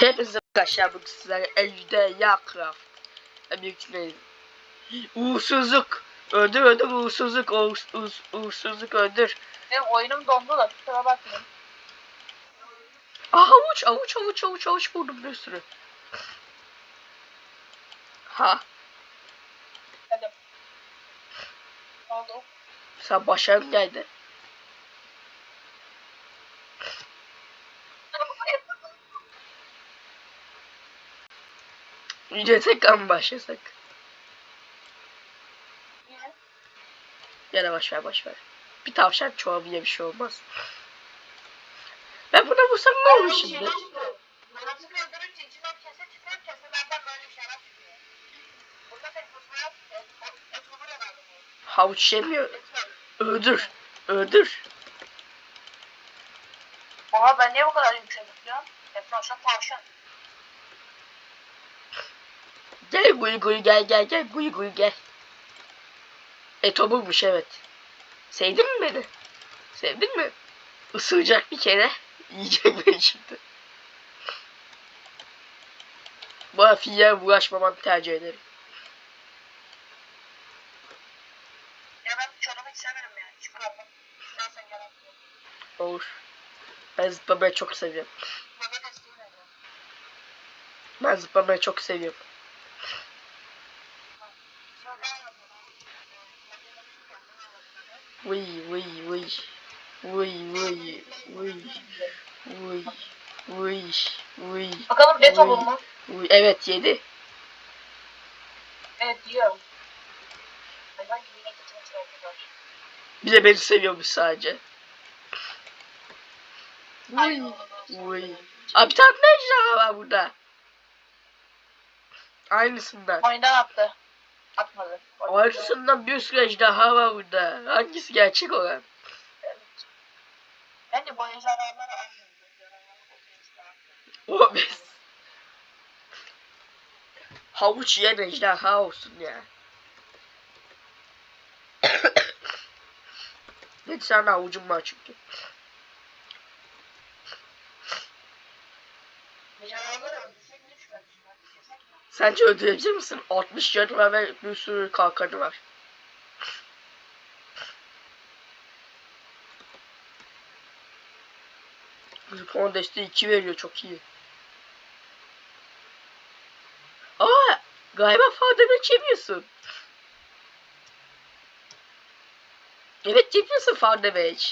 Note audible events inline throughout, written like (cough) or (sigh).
Hepinize arkadaşlar bugün sizlerle Ejderha Craft. Büyük neydi? Uğursuzluk. Öldür öldür uğursuzluk. Uğurs, uğurs, uğursuzluk öldür. Benim oyunum dondu da kusura bakmayın. Aa, avuç avuç avuç avuç avuç buldum bir sürü. Ha Hadi. Oldu? sen başarın geldi. Önce tekrar mı başlasak? Niye? Ya da boş ver boş ver. Bir tavşan çoğalmaya bir şey olmaz. Ben buna vursam ne olur şimdi? Havuç yemiyor. Öldür. Öldür. Oha ben niye bu kadar yumuşadım ya? Hep tavşan tavşan. Gel guy guy gel gel gel guy guy gel. Et olurmuş evet. Sevdin mi beni? Sevdin mi? Isıracak bir kere. (laughs) Yiyecek beni şimdi. Bu afiye uğraşmamanı tercih ederim. Ya ben çorabı hiç sevmedim ya. Çıkardım. Şundan sen yalan. Olur. Ben zıplamayı çok seviyorum. Ben zıplamayı çok seviyorum. Vıy vıy vıy. Vıy vıy vıy. Vıy vıy vıy. Bakalım et olur mu? vıy. Evet yedi. Evet diyor. Hayvan gibi yine kötü kötü var. Bir de beni seviyormuş sadece. Vıy vıy. Aa bir tane ne ejderha var burada. Aynısından. Oyundan attı. Atmadı. Aynısından bir sürü ejderha var burada. Hangisi gerçek olan? Bence bu ejderhaları atmıyor. O biz. Havuç yiyen ejderha olsun ya. (coughs) Bir tane havucum var çünkü. Ejderhaları öldürsek ne çıkar? Kesek mi? Sence öldürebilir misin? 60 canı var ve bir sürü kalkanı var. Japon desteği 2 veriyor çok iyi. Aa, galiba fazla çeviriyorsun. Evet yapıyorsun far damage.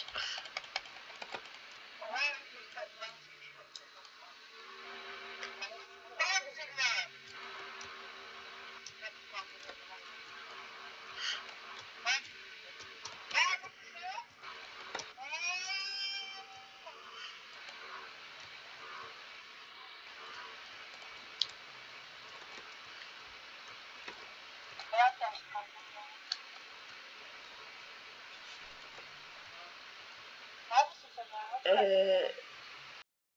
Neredesin sen ya? Ee,